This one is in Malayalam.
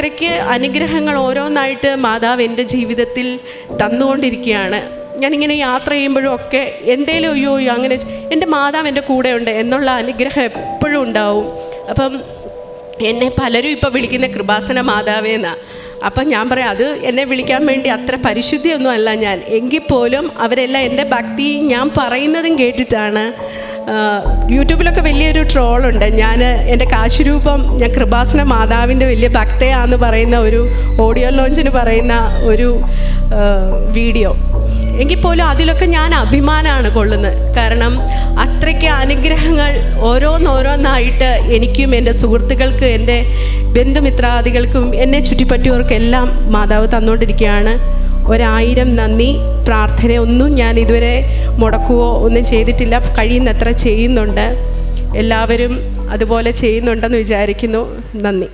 അത്രയ്ക്ക് അനുഗ്രഹങ്ങൾ ഓരോന്നായിട്ട് മാതാവ് എന്റെ ജീവിതത്തിൽ തന്നുകൊണ്ടിരിക്കുകയാണ്. ഞാനിങ്ങനെ യാത്ര ചെയ്യുമ്പോഴും ഒക്കെ എന്തേലും അയ്യോ അയ്യോ അങ്ങനെ എന്റെ മാതാവ് എന്റെ കൂടെയുണ്ട് എന്നുള്ള അനുഗ്രഹം എപ്പോഴും ഉണ്ടാവും. അപ്പം എന്നെ പലരും ഇപ്പോൾ വിളിക്കുന്ന കൃപാസന മാതാവേന്നാണ് അപ്പം ഞാൻ പറയാം അത് എന്നെ വിളിക്കാൻ വേണ്ടി അത്ര പരിശുദ്ധിയൊന്നും അല്ല ഞാൻ. എങ്കിൽ പോലും അവരെല്ലാം എന്റെ ഭക്തി ഞാൻ പറയുന്നതും കേട്ടിട്ടാണ് യൂട്യൂബിലൊക്കെ വലിയൊരു ട്രോളുണ്ട്. ഞാൻ എന്റെ കാശുരൂപം ഞാൻ കൃപാസന മാതാവിന്റെ വലിയ ഭക്തയാന്ന് പറയുന്ന ഒരു ഓഡിയോ ലോഞ്ചിന് പറയുന്ന ഒരു വീഡിയോ. എങ്കിൽ പോലും അതിലൊക്കെ ഞാൻ അഭിമാനമാണ് കൊള്ളുന്നത്. കാരണം അത്രയ്ക്ക് അനുഗ്രഹങ്ങൾ ഓരോന്നോരോന്നായിട്ട് എനിക്കും എന്റെ സുഹൃത്തുക്കൾക്കും എന്റെ ബന്ധുമിത്രാദികൾക്കും എന്നെ ചുറ്റിപ്പറ്റിയവർക്കെല്ലാം മാതാവ് തന്നുകൊണ്ടിരിക്കുകയാണ്. ഒരായിരം നന്ദി. പ്രാർത്ഥനയൊന്നും ഞാൻ ഇതുവരെ മുടക്കുകയോ ഒന്നും ചെയ്തിട്ടില്ല. കഴിയുന്നത്ര ചെയ്യുന്നുണ്ട്. എല്ലാവരും അതുപോലെ ചെയ്യുന്നുണ്ടെന്ന് വിചാരിക്കുന്നു. നന്ദി.